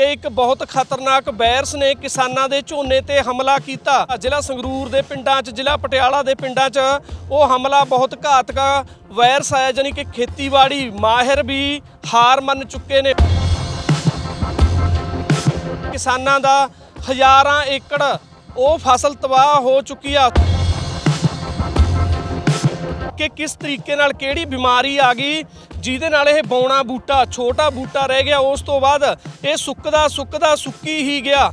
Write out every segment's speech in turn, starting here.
ਕਿ ਇੱਕ ਬਹੁਤ ਖਤਰਨਾਕ ਵਾਇਰਸ ਨੇ ਕਿਸਾਨਾਂ ਦੇ ਝੋਨੇ ਤੇ ਹਮਲਾ ਕੀਤਾ। ਜ਼ਿਲ੍ਹਾ ਸੰਗਰੂਰ ਦੇ ਪਿੰਡਾਂ 'ਚ, ਜ਼ਿਲ੍ਹਾ ਪਟਿਆਲਾ ਦੇ ਪਿੰਡਾਂ 'ਚ ਉਹ ਹਮਲਾ ਬਹੁਤ ਘਾਤਕ ਵਾਇਰਸ ਆਇਆ ਜਾਨੀ ਕਿ ਖੇਤੀਬਾੜੀ ਮਾਹਿਰ ਵੀ ਹਾਰ ਮੰਨ ਚੁੱਕੇ ਨੇ। ਕਿਸਾਨਾਂ ਦਾ ਹਜ਼ਾਰਾਂ ਏਕੜ ਉਹ ਫਸਲ ਤਬਾਹ ਹੋ ਚੁੱਕੀ ਆ। ਕਿ ਕਿਸ ਤਰੀਕੇ ਨਾਲ ਕਿਹੜੀ ਬਿਮਾਰੀ ਆ ਗਈ ਜਿਹਦੇ ਨਾਲ ਇਹ ਬੌਣਾ ਬੂਟਾ, ਛੋਟਾ ਬੂਟਾ ਰਹਿ ਗਿਆ, ਉਸ ਤੋਂ ਬਾਅਦ ਇਹ ਸੁੱਕਦਾ ਸੁੱਕਦਾ, ਸੁੱਕੀ ਹੀ ਗਿਆ।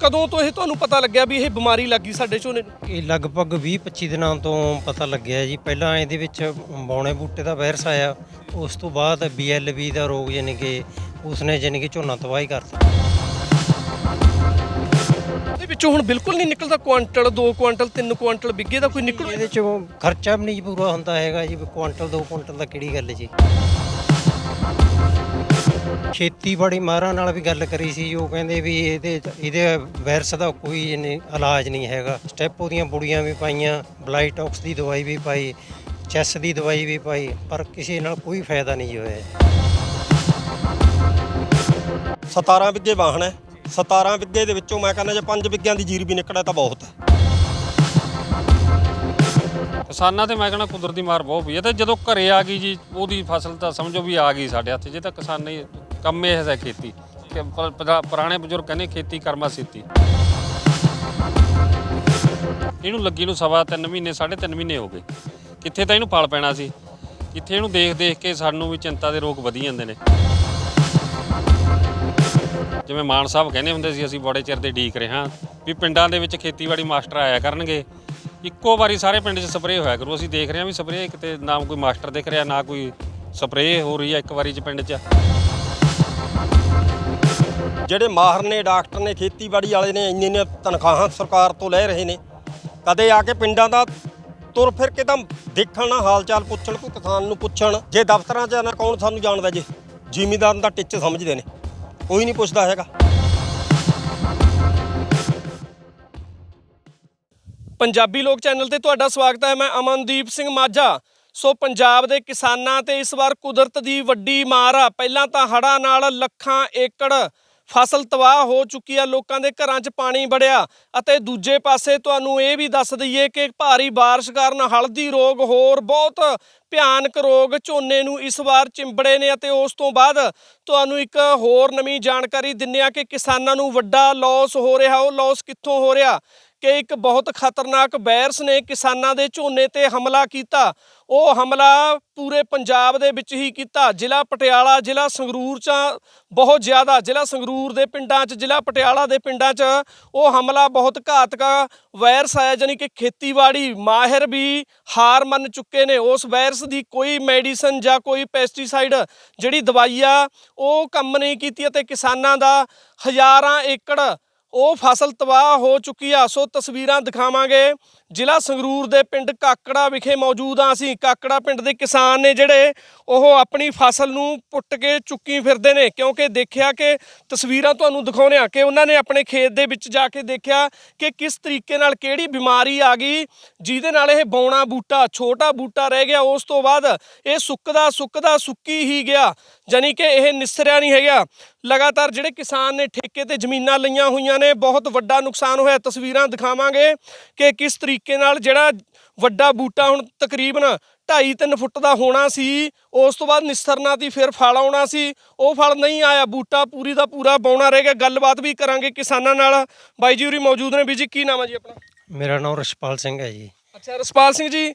ਕਦੋਂ ਤੋਂ ਇਹ ਤੁਹਾਨੂੰ ਪਤਾ ਲੱਗਿਆ ਵੀ ਇਹ ਬਿਮਾਰੀ ਲੱਗੀ ਸਾਡੇ ਝੋਨੇ ਨੂੰ? ਇਹ ਲਗਭਗ 20-25 ਦਿਨਾਂ ਤੋਂ ਪਤਾ ਲੱਗਿਆ ਜੀ। ਪਹਿਲਾਂ ਇਹਦੇ ਵਿੱਚ ਬੌਣੇ ਬੂਟੇ ਦਾ ਵਾਇਰਸ ਆਇਆ। ਉਸ ਤੋਂ ਬਾਅਦ BLV ਦਾ ਰੋਗ ਯਾਨੀ ਕਿ ਉਸਨੇ ਯਾਨੀ ਕਿ ਝੋਨਾ ਤਬਾਹੀ ਕਰਤਾ। ਉਹਦੇ ਵਿੱਚੋਂ ਹੁਣ ਬਿਲਕੁਲ ਨਹੀਂ ਨਿਕਲਦਾ ਕੁਆਂਟਲ 2 ਕੁਆਂਟਲ 3 ਕੁਆਂਟਲ ਬਿੱਗੇ ਦਾ ਕੋਈ ਨਿਕਲ? ਇਹਦੇ ਚ ਖਰਚਾ ਵੀ ਨਹੀਂ ਜੀ ਪੂਰਾ ਹੁੰਦਾ ਹੈਗਾ ਜੀ ਵੀ ਕੁਆਂਟਲ 2 ਕੁਆਂਟਲ ਦਾ ਕਿਹੜੀ ਗੱਲ ਜੀ? ਖੇਤੀਬਾੜੀ ਮਾਹਰਾਂ ਨਾਲ ਵੀ ਗੱਲ ਕਰੀ ਸੀ ਉਹ ਕਹਿੰਦੇ ਵੀ ਇਹਦੇ ਇਹਦੇ ਵਾਇਰਸ ਦਾ ਕੋਈ ਇਲਾਜ ਨਹੀਂ ਹੈਗਾ। ਸਟੈਪ ਉਹਦੀਆਂ ਬੁੜੀਆਂ ਵੀ ਪਾਈਆਂ ਬਲਾਈਟੌਕਸ ਦੀ ਦਵਾਈ ਵੀ ਪਾਈ ਚੈਸ ਦੀ ਦਵਾਈ ਵੀ ਪਾਈ ਪਰ ਕਿਸੇ ਨਾਲ ਕੋਈ ਫਾਇਦਾ ਨਹੀਂ ਹੋਇਆ। 17 ਵਿੱਗੇ ਵਾਹਣ ਹੈ। 17 ਵਿੱਗੇ ਦੇ ਵਿੱਚੋਂ ਮੈਂ ਕਹਿੰਦਾ ਜੇ 5 ਵਿੱਗਿਆਂ ਦੀ ਜੀਰ ਵੀ ਨਿਕਲੇ ਤਾਂ ਬਹੁਤ। ਹੈ ਕਿਸਾਨਾਂ ਤੇ ਮੈਂ ਕਹਿੰਦਾ ਕੁਦਰਤੀ ਮਾਰ ਬਹੁਤ ਪਈ ਹੈ ਤੇ ਜਦੋਂ ਘਰੇ ਆ ਗਈ ਜੀ, ਉਹਦੀ ਫਸਲ ਤਾਂ ਸਮਝੋ ਵੀ ਆ ਗਈ ਸਾਡੇ ਹੱਥ 'ਚ ਤਾਂ ਕਿਸਾਨ ਹੀ ਕੰਮ ਇਹ ਹੈ ਖੇਤੀ। ਕਿ ਪ- ਪੁਰਾ- ਪੁਰਾਣੇ ਬਜ਼ੁਰਗ ਕਹਿੰਦੇ ਖੇਤੀ ਕਰਮਾ ਸਿੱਤੀ। ਇਹਨੂੰ ਲੱਗੀ ਨੂੰ ਸਵਾ ਤਿੰਨ ਮਹੀਨੇ, ਸਾਢੇ ਤਿੰਨ ਮਹੀਨੇ ਹੋ ਗਏ। ਕਿੱਥੇ ਤਾਂ ਇਹਨੂੰ ਫਲ ਪੈਣਾ ਸੀ। ਕਿੱਥੇ ਇਹਨੂੰ ਦੇਖ ਦੇਖ ਕੇ ਸਾਨੂੰ ਵੀ ਚਿੰਤਾ ਦੇ ਰੋਗ ਵਧੀ ਜਾਂਦੇ ਨੇ। ਜਿਵੇਂ ਮਾਨ ਸਾਹਿਬ ਕਹਿੰਦੇ ਹੁੰਦੇ ਸੀ, ਅਸੀਂ ਬੜੇ ਚਿਰ ਦੇ ਢੀਕ ਰਹੇ ਹਾਂ ਵੀ ਪਿੰਡਾਂ ਦੇ ਵਿੱਚ ਖੇਤੀਬਾੜੀ ਮਾਸਟਰ ਆਇਆ ਕਰਨਗੇ। ਇੱਕੋ ਵਾਰੀ ਸਾਰੇ ਪਿੰਡ 'ਚ ਸਪਰੇਅ ਹੋਇਆ ਕਰੂ। ਅਸੀਂ ਦੇਖ ਰਹੇ ਹਾਂ ਵੀ ਸਪਰੇਅ ਕਿਤੇ ਨਾ ਕੋਈ ਮਾਸਟਰ ਦਿਖ ਰਿਹਾ, ਨਾ ਕੋਈ ਸਪਰੇਅ ਹੋ ਰਹੀ ਹੈ ਇੱਕ ਵਾਰੀ 'ਚ ਪਿੰਡ 'ਚ। ਜਿਹੜੇ ਮਾਹਰ ਨੇ, ਡਾਕਟਰ ਨੇ, ਖੇਤੀਬਾੜੀ ਵਾਲੇ ਨੇ, ਇੰਨੇ ਨੇ ਤਨਖਾਹਾਂ ਸਰਕਾਰ ਤੋਂ ਲੈ ਰਹੇ ਨੇ, ਕਦੇ ਆ ਕੇ ਪਿੰਡਾਂ ਦਾ ਤੁਰ ਫਿਰ ਕੇ ਤਾਂ ਦੇਖਣ ਨਾ ਹਾਲ ਚਾਲ ਪੁੱਛਣ, ਕੋਈ ਕਿਸਾਨ ਨੂੰ ਪੁੱਛਣ, ਜੇ ਦਫ਼ਤਰਾਂ 'ਚ ਨਾ, ਕੌਣ ਸਾਨੂੰ ਜਾਣਦਾ ਜੇ? ਜ਼ਿਮੀਦਾਰ ਦਾ ਟਿੱਚ ਸਮਝਦੇ ਨੇ। ਕੋਈ ਨਹੀਂ ਪੁੱਛਦਾ ਹੈਗਾ। ਪੰਜਾਬੀ ਲੋਕ ਚੈਨਲ ਤੇ ਤੁਹਾਡਾ ਸਵਾਗਤ ਹੈ, ਮੈਂ ਅਮਨਦੀਪ ਸਿੰਘ ਮਾਝਾ। ਸੋ ਪੰਜਾਬ ਦੇ ਕਿਸਾਨਾਂ ਤੇ ਇਸ ਵਾਰ ਕੁਦਰਤ ਦੀ ਵੱਡੀ ਮਾਰ ਆ। ਪਹਿਲਾਂ ਤਾਂ ਹੜ੍ਹਾਂ ਨਾਲ ਲੱਖਾਂ ਏਕੜ ਫਸਲ ਤਬਾਹ ਹੋ ਚੁੱਕੀ ਆ, ਲੋਕਾਂ ਦੇ ਘਰਾਂ 'ਚ ਪਾਣੀ ਵੜਿਆ ਅਤੇ ਦੂਜੇ ਪਾਸੇ ਤੁਹਾਨੂੰ ਇਹ ਵੀ ਦੱਸ ਦਈਏ ਕਿ ਭਾਰੀ ਬਾਰਿਸ਼ ਕਾਰਨ ਹਲਦੀ ਰੋਗ ਹੋਰ ਬਹੁਤ ਭਿਆਨਕ ਰੋਗ ਝੋਨੇ ਨੂੰ ਇਸ ਵਾਰ ਚਿੰਬੜੇ ਨੇ ਅਤੇ ਉਸ ਤੋਂ ਬਾਅਦ ਤੁਹਾਨੂੰ ਇੱਕ ਹੋਰ ਨਵੀਂ ਜਾਣਕਾਰੀ ਦਿੰਨੇ ਆ ਕਿ ਕਿਸਾਨਾਂ ਨੂੰ ਵੱਡਾ ਲਾਸ ਹੋ ਰਿਹਾ, ਉਹ ਲਾਸ ਕਿੱਥੋਂ ਹੋ ਰਿਹਾ? ਕਿ ਇੱਕ ਬਹੁਤ ਖਤਰਨਾਕ ਵਾਇਰਸ ਨੇ ਕਿਸਾਨਾਂ ਦੇ ਝੋਨੇ ਤੇ ਹਮਲਾ ਕੀਤਾ। ਉਹ ਹਮਲਾ ਪੂਰੇ ਪੰਜਾਬ ਦੇ ਵਿੱਚ ਹੀ ਕੀਤਾ। ਜ਼ਿਲ੍ਹਾ ਪਟਿਆਲਾ, ਜ਼ਿਲ੍ਹਾ ਸੰਗਰੂਰ ਚ ਬਹੁਤ ਜ਼ਿਆਦਾ, ਜ਼ਿਲ੍ਹਾ ਸੰਗਰੂਰ ਦੇ ਪਿੰਡਾਂ 'ਚ, ਜ਼ਿਲ੍ਹਾ ਪਟਿਆਲਾ ਦੇ ਪਿੰਡਾਂ 'ਚ ਉਹ ਹਮਲਾ ਬਹੁਤ ਘਾਤਕ ਵਾਇਰਸ ਆਇਆ ਜਾਨੀ ਕਿ ਖੇਤੀਬਾੜੀ ਮਾਹਿਰ ਵੀ ਹਾਰ ਮੰਨ ਚੁੱਕੇ ਨੇ। ਉਸ ਵਾਇਰਸ ਦੀ ਕੋਈ ਮੈਡੀਸਨ ਜਾਂ ਕੋਈ ਪੈਸਟੀਸਾਈਡ ਜਿਹੜੀ ਦਵਾਈ ਆ, ਉਹ ਕੰਮ ਨਹੀਂ ਕੀਤੀ ਅਤੇ ਕਿਸਾਨਾਂ ਦਾ ਹਜ਼ਾਰਾਂ ਏਕੜ ਉਹ ਫਸਲ ਤਬਾਹ ਹੋ ਚੁੱਕੀ ਆ ਸੋ ਤਸਵੀਰਾਂ ਦਿਖਾਵਾਂਗੇ। ਜ਼ਿਲ੍ਹਾ ਸੰਗਰੂਰ ਦੇ ਪਿੰਡ ਕਾਕੜਾ ਵਿਖੇ ਮੌਜੂਦ ਆ ਅਸੀਂ। ਕਾਕੜਾ ਪਿੰਡ ਦੇ ਕਿਸਾਨ ਨੇ ਜਿਹੜੇ ਉਹ ਆਪਣੀ ਫਸਲ ਨੂੰ ਪੁੱਟ ਕੇ ਚੁੱਕੀ ਫਿਰਦੇ ਨੇ, ਕਿਉਂਕਿ ਦੇਖਿਆ ਕਿ ਤਸਵੀਰਾਂ ਤੁਹਾਨੂੰ ਦਿਖਾਉਂਦੇ ਆ ਕਿ ਉਹਨਾਂ ਨੇ ਆਪਣੇ ਖੇਤ ਦੇ ਵਿੱਚ ਜਾ ਕੇ ਦੇਖਿਆ ਕਿ ਕਿਸ ਤਰੀਕੇ ਨਾਲ ਕਿਹੜੀ ਬਿਮਾਰੀ ਆ ਗਈ, ਜਿਹਦੇ ਨਾਲ ਇਹ ਬੌਣਾ ਬੂਟਾ, ਛੋਟਾ ਬੂਟਾ ਰਹਿ ਗਿਆ। ਉਸ ਤੋਂ ਬਾਅਦ ਇਹ ਸੁੱਕਦਾ ਸੁੱਕਦਾ, ਸੁੱਕੀ ਹੀ ਗਿਆ। ਜਾਨੀ ਕਿ ਇਹ ਨਿਸਰਿਆ ਨਹੀਂ ਹੈਗਾ। ਲਗਾਤਾਰ ਜਿਹੜੇ ਕਿਸਾਨ ਨੇ ਠੇਕੇ ਤੇ ਜ਼ਮੀਨਾਂ ਲਈਆਂ ਹੋਈਆਂ ਨੇ, ਬਹੁਤ ਵੱਡਾ ਨੁਕਸਾਨ ਹੋਇਆ। ਤਸਵੀਰਾਂ ਦਿਖਾਵਾਂਗੇ ਕਿ ਕਿਸ ਤਰੀਕੇ ਨਾਲ ਜਿਹੜਾ ਵੱਡਾ ਬੂਟਾ ਹੁਣ ਤਕਰੀਬਨ 2.5-3 ਫੁੱਟ ਦਾ ਹੋਣਾ ਸੀ ਉਸ ਤੋਂ ਬਾਅਦ ਨਿਸਰਨਾ ਦੀ ਫਿਰ ਫਲ ਆਉਣਾ ਸੀ ਉਹ ਫਲ ਨਹੀਂ ਆਇਆ ਬੂਟਾ ਪੂਰੀ ਦਾ ਪੂਰਾ ਬੌਣਾ ਰਹਿ ਗਿਆ। ਗੱਲਬਾਤ ਵੀ ਕਰਾਂਗੇ ਕਿਸਾਨਾਂ ਨਾਲ। ਬਾਈ ਜੀ ਉਰੀ ਮੌਜੂਦ ਨੇ। ਵੀ ਜੀ ਕੀ ਨਾਮ ਹੈ ਜੀ ਆਪਣਾ? ਮੇਰਾ ਨਾਮ ਰਸ਼ਪਾਲ ਸਿੰਘ ਹੈ ਜੀ। ਅੱਛਾ ਰਸਪਾਲ ਸਿੰਘ ਜੀ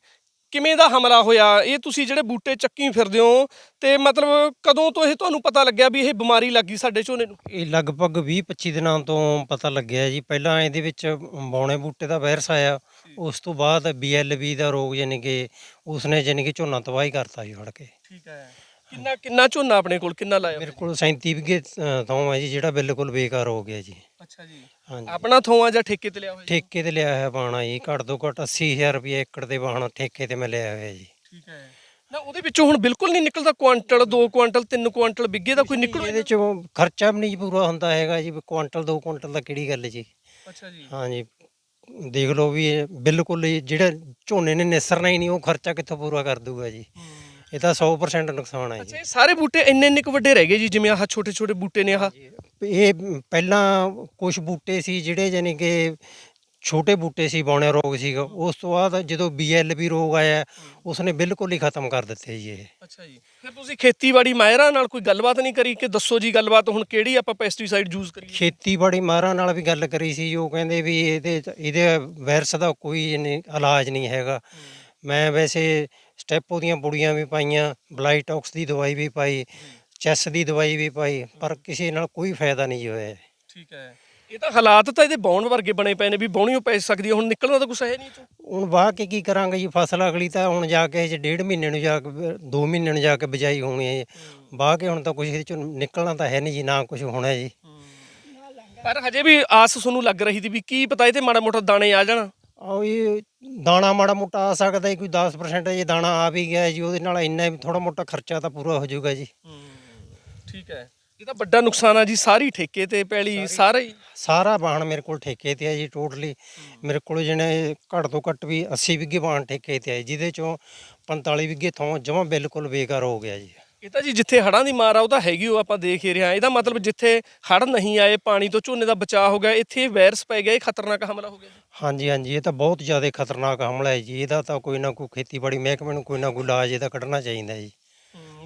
ਕਿਵੇਂ ਦਾ ਹਮਲਾ ਹੋਇਆ? ਇਹ ਤੁਸੀਂ ਜਿਹੜੇ ਬੂਟੇ ਚੱਕੀ ਫਿਰਦੇ ਹੋ ਤੇ ਮਤਲਬ ਕਦੋਂ ਤੋਂ ਇਹ ਤੁਹਾਨੂੰ ਪਤਾ ਲੱਗਿਆ ਵੀ ਇਹ ਬਿਮਾਰੀ ਲੱਗੀ ਸਾਡੇ ਝੋਨੇ ਨੂੰ? ਇਹ ਲਗਭਗ 20-25 ਦਿਨਾਂ ਤੋਂ ਪਤਾ ਲੱਗਿਆ ਜੀ। ਪਹਿਲਾਂ ਇਹਦੇ ਵਿੱਚ ਬੌਣੇ ਬੂਟੇ ਦਾ ਵਾਇਰਸ ਆਇਆ। ਉਸ ਤੋਂ ਬਾਅਦ BLV ਦਾ ਰੋਗ ਯਾਨੀ ਕਿ ਉਸਨੇ ਯਾਨੀ ਕਿ ਝੋਨਾ ਤਬਾਹੀ ਕਰਤਾ ਜੀ ਫੜ ਕੇ। ਠੀਕ ਹੈ। ਕਿੰਨਾ ਕਿੰਨਾ ਝੋਨਾ ਆਪਣੇ ਕੋਲ? ਕਿੰਨਾ ਲਾਇਆ ਮੇਰੇ ਕੋਲ 37 ਵਿਗੇ ਥਾਂ ਹੈ ਜੀ ਜਿਹੜਾ ਬਿਲਕੁਲ ਬੇਕਾਰ ਹੋ ਗਿਆ ਜੀ। ਅੱਛਾ ਜੀ। ਹਾਂਜੀ। ਆਪਣਾ ਥੋਆ ਜਾਂ ਠੇਕੇ ਤੇ ਲਿਆ ਹੋਇਆ ਜੀ? ਠੇਕੇ ਤੇ ਲਿਆ ਹੋਇਆ ਬਾਣਾ ਜੀ ਘੱਟ ਤੋਂ ਘੱਟ 80000 ਰੁਪਏ ਏਕੜ ਦੇ ਬਾਣਾ ਠੇਕੇ ਤੇ ਮੈਂ ਲਿਆ ਹੋਇਆ ਜੀ। ਠੀਕ ਹੈ। ਨਾ ਉਹਦੇ ਵਿੱਚੋਂ ਹੁਣ ਬਿਲਕੁਲ ਨਹੀਂ ਨਿਕਲਦਾ ਕੁਆਂਟਲ 2 ਕੁਆਂਟਲ 3 ਕੁਆਂਟਲ ਬਿੱਗੇ ਦਾ ਕੋਈ ਨਿਕਲੂ ਇਹਦੇ ਚ ਖਰਚਾ ਵੀ ਨਹੀਂ ਪੂਰਾ ਹੁੰਦਾ ਹੈਗਾ ਜੀ ਵੀ ਕੁਆਂਟਲ 2 ਕੁਆਂਟਲ ਦਾ ਕਿਹੜੀ ਗੱਲ ਜੀ? ਅੱਛਾ ਜੀ। ਹਾਂਜੀ। ਦੇਖ ਲਓ ਵੀ ਇਹ ਬਿਲਕੁਲ ਹੀ ਜਿਹੜਾ ਝੋਨੇ ਨੇ ਨਿਸਰਨਾ ਹੀ ਨਹੀਂ ਉਹ ਖਰਚਾ ਕਿੱਥੋਂ ਪੂਰਾ ਕਰ ਦੂਗਾ ਜੀ। ਇਹ ਤਾਂ 100% ਨੁਕਸਾਨ ਹੈ ਜੀ। ਇਹ ਸਾਰੇ ਬੂਟੇ ਇੰਨੇ ਇੰਨੇ ਕੁ ਵੱਡੇ ਰਹਿ ਗਏ ਜੀ ਜਿਵੇਂ ਆਹ ਛੋਟੇ ਛੋਟੇ ਬੂਟੇ ਨੇ ਆਹ? ਇਹ ਪਹਿਲਾਂ ਕੁਝ ਬੂਟੇ ਸੀ ਜਿਹੜੇ ਜਾਨੀ ਕਿ ਛੋਟੇ ਬੂਟੇ ਸੀ ਬੌਣੇ ਰੋਗ ਸੀਗਾ ਉਸ ਤੋਂ ਬਾਅਦ ਜਦੋਂ ਬੀਐਲਬੀ ਰੋਗ ਆਇਆ ਉਸਨੇ ਬਿਲਕੁਲ ਹੀ ਖਤਮ ਕਰ ਦਿੱਤੇ ਜੀ ਇਹ। ਅੱਛਾ ਜੀ। ਫਿਰ ਤੁਸੀਂ ਖੇਤੀਬਾੜੀ ਮਾਹਿਰਾਂ ਨਾਲ ਕੋਈ ਗੱਲਬਾਤ ਨਹੀਂ ਕਰੀ ਕਿ ਦੱਸੋ ਜੀ ਗੱਲਬਾਤ ਹੁਣ ਕਿਹੜੀ ਆਪਾਂ ਪੈਸਟੀਸਾਈਡ ਯੂਜ਼ ਕਰੀਏ? ਖੇਤੀਬਾੜੀ ਮਾਹਰਾਂ ਨਾਲ ਵੀ ਗੱਲ ਕਰੀ ਸੀ ਉਹ ਕਹਿੰਦੇ ਵੀ ਇਹਦੇ ਇਹਦੇ ਵਾਇਰਸ ਦਾ ਕੋਈ ਇਲਾਜ ਨਹੀਂ ਹੈਗਾ। ਮੈਂ ਵੈਸੇ ਸਟੈਪੋ ਦੀਆਂ ਬੁੜੀਆਂ ਵੀ ਪਾਈਆਂ ਬਲਾਈਟੌਕਸ ਦੀ ਦਵਾਈ ਵੀ ਪਾਈ ਚੈਸ ਦੀ ਦਵਾਈ ਵੀ ਪਾਈ ਪਰ ਕਿਸੇ ਨਾਲ ਕੋਈ ਫਾਇਦਾ ਨਹੀਂ ਹੋਇਆ ਠੀਕ ਹੈ। ਇਹ ਤਾਂ ਹਾਲਾਤ ਤਾਂ ਇਹਦੇ ਬੌਣ ਵਰਗੇ ਬਣੇ ਪਏ ਨੇ ਵੀ ਬੌਣੀਓ ਪੈ ਸਕਦੀ ਹੈ ਹੁਣ ਨਿਕਲਣਾ ਤਾਂ ਕੁਛ ਹੈ ਨਹੀਂ ਹੁਣ ਵਾਹ ਕੇ ਕੀ ਕਰਾਂਗੇ ਜੀ ਫਸਲ ਅਗਲੀ ਤਾਂ ਹੁਣ ਜਾ ਕੇ ਜੇ ਡੇਢ ਮਹੀਨੇ ਨੂੰ ਜਾ ਕੇ ਦੋ ਮਹੀਨੇ ਨੂੰ ਜਾ ਕੇ ਬਿਜਾਈ ਹੋਣੀ ਹੈ। ਵਾਹ ਕੇ ਹੁਣ ਤਾਂ ਕੁਝ ਇਹਦੇ ਚੋਂ ਨਿਕਲਣਾ ਤਾਂ ਹੈ ਨਹੀਂ ਜੀ ਨਾ ਕੁਝ ਹੋਣਾ ਜੀ। ਪਰ ਹਜੇ ਵੀ ਆਸ ਤੁਹਾਨੂੰ ਲੱਗ ਰਹੀ ਸੀ ਵੀ ਕੀ ਪਤਾ ਇਹ ਤੇ ਮਾੜਾ ਮੋਟਾ ਦਾਣੇ ਆ ਜਾਣ। ਆਹ ਇਹ ਦਾਣਾ ਮਾੜਾ ਮੋਟਾ ਆ ਸਕਦਾ ਹੈ ਕੋਈ 10% ਜੇ ਦਾਣਾ ਆ ਵੀ ਗਿਆ ਜੀ ਉਹਦੇ ਨਾਲ ਇੰਨਾ ਥੋੜਾ ਮੋਟਾ ਖਰਚਾ ਤਾਂ ਪੂਰਾ ਹੋ ਜਾਊਗਾ ਜੀ। ਠੀਕ ਹੈ। ਇਹ ਤਾਂ ਵੱਡਾ ਨੁਕਸਾਨ ਆ ਜੀ ਸਾਰੀ ਠੇਕੇ ਤੇ ਪੈਲੀ ਸਾਰਾ ਹੀ। ਸਾਰਾ ਬਾਣ ਮੇਰੇ ਕੋਲ ਠੇਕੇ ਤੇ ਹੈ ਜੀ ਟੋਟਲੀ। ਮੇਰੇ ਕੋਲ ਜਿਹਨੇ ਘੱਟ ਤੋਂ ਘੱਟ ਵੀ 80 ਵਿਗੇ ਬਾਣ ਠੇਕੇ ਤੇ ਹੈ ਜਿਹਦੇ ਚੋਂ 45 ਵਿਗੇ ਥੋਂ ਜਮਾ ਬਿਲਕੁਲ ਬੇਕਾਰ ਹੋ ਗਿਆ ਜੀ। ਇਹ ਤਾਂ ਜੀ ਜਿੱਥੇ ਹੜਾਂ ਦੀ ਮਾਰ ਆ ਉਹ ਤਾਂ ਹੈਗੀ ਉਹ ਆਪਾਂ ਦੇਖ ਹੀ ਰਹੇ ਹਾਂ। ਇਹਦਾ ਮਤਲਬ ਜਿੱਥੇ ਹੜ ਨਹੀਂ ਆਏ ਪਾਣੀ ਤੋਂ ਝੋਨੇ ਦਾ ਬਚਾਅ ਹੋ ਗਿਆ ਇੱਥੇ ਵਾਇਰਸ ਪੈ ਗਿਆ ਇਹ ਖਤਰਨਾਕ ਹਮਲਾ ਹੋ ਗਿਆ ਜੀ। ਹਾਂਜੀ ਹਾਂਜੀ ਇਹ ਤਾਂ ਬਹੁਤ ਜ਼ਿਆਦਾ ਖਤਰਨਾਕ ਹਮਲਾ ਹੈ ਜੀ। ਇਹਦਾ ਤਾਂ ਕੋਈ ਨਾ ਕੋਈ ਖੇਤੀਬਾੜੀ ਮਹਿਕਮੇ ਨੂੰ ਕੋਈ ਨਾ ਕੋਈ ਇਲਾਜ ਇਹਦਾ ਕੱਢਣਾ ਚਾਹੀਦਾ ਜੀ।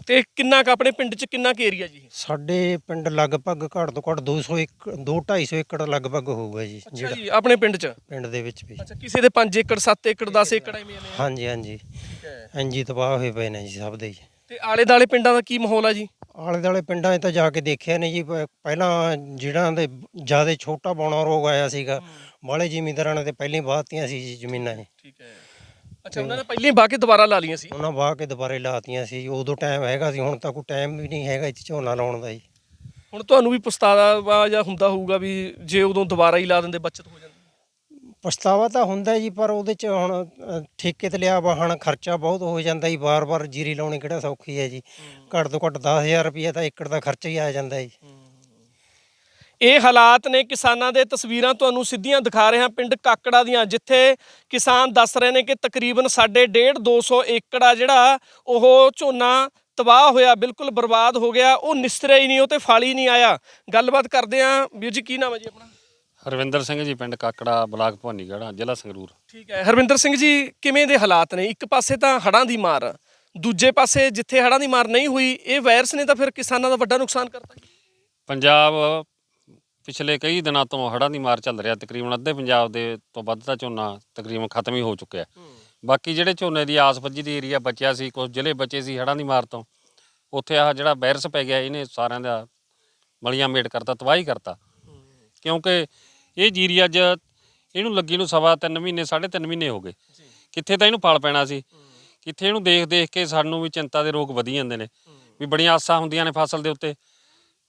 ਤੇ ਕਿੰਨਾ ਕੁ ਆਪਣੇ ਪਿੰਡ 'ਚ ਕਿੰਨਾ ਕੁ ਏਰੀਆ ਜੀ ਸਾਡੇ ਪਿੰਡ ਲਗਭਗ ਘੱਟ ਤੋਂ ਘੱਟ 200 ਏਕੜ 2 250 ਏਕੜ ਲਗਭਗ ਹੋਊਗਾ ਜੀ ਜਿਹੜਾ ਜੀ ਆਪਣੇ ਪਿੰਡ 'ਚ? ਪਿੰਡ ਦੇ ਵਿੱਚ ਵੀ। ਅੱਛਾ ਕਿਸੇ ਦੇ 5 ਏਕੜ 7 ਏਕੜ 10 ਏਕੜ ਐਵੇਂ ਨੇ ਹਾਂਜੀ ਹਾਂਜੀ। ਠੀਕ ਹੈ। ਇੰਜੀ ਤਬਾਹ ਹੋਏ ਪਏ ਨੇ ਜੀ ਸਭ ਦੇ ਜੀ। ਤੇ ਆਲੇ ਦਾਲੇ ਪਿੰਡਾਂ ਦਾ ਕੀ ਮਾਹੌਲ ਆ ਜੀ? ਆਲੇ ਦਾਲੇ ਪਿੰਡਾਂ 'ਚ ਤਾਂ ਜਾ ਕੇ ਦੇਖਿਆ ਨਹੀਂ ਜੀ। ਪ- ਪਹਿਲਾਂ ਜਿਹੜਾ ਦੇ ਜ਼ਿਆਦਾ ਛੋਟਾ ਬੌਣਾ ਰੋਗ ਆਇਆ ਸੀਗਾ ਬਾਲੇ ਜ਼ਿਮੀਂਦਾਰਾਂ ਨੇ ਤੇ ਪਹਿਲਾਂ ਹੀ ਵਾਹਤੀਆਂ ਸੀ ਜੀ ਜ਼ਮੀਨਾਂ 'ਚ ਠੀਕ ਹੈ। ਅੱਛਾ ਉਹਨਾਂ ਨੇ ਪਹਿਲਾਂ ਹੀ ਕੇ ਦੁਬਾਰਾ ਲਾ ਲਈਆਂ ਸੀ? ਉਹਨਾਂ ਵਾਹ ਕੇ ਦੁਬਾਰੇ ਲਾਤੀਆਂ ਸੀ ਉਦੋਂ ਟਾਈਮ ਹੈਗਾ ਸੀ ਹੁਣ ਤਾਂ ਕੋਈ ਟਾਈਮ ਵੀ ਨਹੀਂ ਹੈਗਾ ਇੱਥੇ ਝੋਨਾ ਲਾਉਣ ਦਾ ਜੀ। ਹੁਣ ਤੁਹਾਨੂੰ ਵੀ ਪਛਤਾਵਾ ਜਾਂ ਹੁੰਦਾ ਹੋਊਗਾ ਵੀ ਜੇ ਉਦੋਂ ਦੁਬਾਰਾ ਹੀ ਲਾ ਦਿੰਦੇ ਬਚਤ ਹੋ ਜਾਂਦੀ। ਪਛਤਾਵਾ ਤਾਂ ਹੁੰਦਾ ਜੀ ਪਰ ਉਹਦੇ 'ਚ ਹੁਣ ਅ, ਠੇਕੇ ਤੇ ਲਿਆ ਵਾਹਣ ਖਰਚਾ ਬਹੁਤ ਹੋ ਜਾਂਦਾ ਜੀ ਵਾਰ-ਵਾਰ ਜੀਰੀ ਲਾਉਣੀ ਕਿਹੜਾ ਸੌਖੀ ਹੈ ਜੀ। ਘੱਟ ਤੋਂ ਘੱਟ 10000 ਰੁਪਏ ਤਾਂ ਏਕੜ ਦਾ ਖਰਚਾ ਹੀ ਆ ਜਾਂਦਾ ਜੀ। ਇਹ ਹਾਲਾਤ ਨੇ ਕਿਸਾਨਾਂ ਦੇ ਤਸਵੀਰਾਂ ਤੁਹਾਨੂੰ ਸਿੱਧੀਆਂ ਦਿਖਾ ਰਹੇ ਹਾਂ ਪਿੰਡ ਕਾਕੜਾ ਦੀਆਂ ਜਿੱਥੇ ਕਿਸਾਨ ਦੱਸ ਰਹੇ ਨੇ ਕਿ ਤਕਰੀਬਨ ਸਾਡੇ 1.5 200 ਏਕੜ ਆ ਜਿਹੜਾ ਉਹ ਝੋਨਾ ਤਬਾਹ ਹੋਇਆ ਬਿਲਕੁਲ ਬਰਬਾਦ ਹੋ ਗਿਆ ਉਹ ਨਿਸਰਿਆ ਹੀ ਨਹੀਂ ਉਹ ਤੇ ਫਲ ਹੀ ਨਹੀਂ ਆਇਆ। ਗੱਲਬਾਤ ਕਰਦੇ ਹਾਂ ਵੀਰ ਜੀ ਕੀ ਨਾਮ ਹੈ ਜੀ ਆਪਣਾ? ਹਰਵਿੰਦਰ ਸਿੰਘ ਜੀ ਪਿੰਡ ਕਾਕੜਾ ਬਲਾਕ ਭਵਾਨੀਗੜ੍ਹ ਜ਼ਿਲ੍ਹਾ ਸੰਗਰੂਰ। ਠੀਕ ਹੈ। ਹਰਵਿੰਦਰ ਸਿੰਘ ਜੀ ਕਿਵੇਂ ਦੇ ਹਾਲਾਤ ਨੇ? ਇੱਕ ਪਾਸੇ ਤਾਂ ਹੜਾਂ ਦੀ ਮਾਰ ਦੂਜੇ ਪਾਸੇ ਜਿੱਥੇ ਹੜਾਂ ਦੀ ਮਾਰ ਨਹੀਂ ਹੋਈ ਇਹ ਵਾਇਰਸ ਨੇ ਤਾਂ ਫਿਰ ਕਿਸਾਨਾਂ ਦਾ ਵੱਡਾ ਨੁਕਸਾਨ ਕਰਤਾ। ਪੰਜਾਬ ਪਿਛਲੇ ਕਈ ਦਿਨਾਂ ਤੋਂ ਹੜ੍ਹਾਂ ਦੀ ਮਾਰ ਚੱਲ ਰਿਹਾ ਤਕਰੀਬਨ ਅੱਧੇ ਪੰਜਾਬ ਦੇ ਤੋਂ ਵੱਧ ਦਾ ਝੋਨਾ ਤਕਰੀਬਨ ਖਤਮ ਹੀ ਹੋ ਚੁੱਕਿਆ ਬਾਕੀ ਜਿਹੜੇ ਝੋਨੇ ਦੀ ਆਸ ਪੱਜੀ ਦੀ ਏਰੀਆ ਬਚਿਆ ਸੀ ਕੁਝ ਜ਼ਿਲ੍ਹੇ ਬਚੇ ਸੀ ਹੜ੍ਹਾਂ ਦੀ ਮਾਰ ਤੋਂ ਉੱਥੇ ਆਹ ਜਿਹੜਾ ਵਾਇਰਸ ਪੈ ਗਿਆ ਇਹਨੇ ਸਾਰਿਆਂ ਦਾ ਮਲੀਆਂ ਮੇਟ ਕਰਤਾ ਤਬਾਹੀ ਕਰਤਾ। ਕਿਉਂਕਿ ਇਹ ਜੀਰੀ ਅੱਜ ਇਹਨੂੰ ਲੱਗੀ ਨੂੰ ਸਵਾ ਤਿੰਨ ਮਹੀਨੇ, ਸਾਢੇ ਤਿੰਨ ਮਹੀਨੇ ਹੋ ਗਏ। ਕਿੱਥੇ ਤਾਂ ਇਹਨੂੰ ਫਲ ਪੈਣਾ ਸੀ। ਕਿੱਥੇ ਇਹਨੂੰ ਦੇਖ ਦੇਖ ਕੇ ਸਾਨੂੰ ਵੀ ਚਿੰਤਾ ਦੇ ਰੋਗ ਵਧੀ ਜਾਂਦੇ ਨੇ। ਵੀ ਬੜੀਆਂ ਆਸਾਂ ਹੁੰਦੀਆਂ ਨੇ ਫਸਲ ਦੇ ਉੱਤੇ।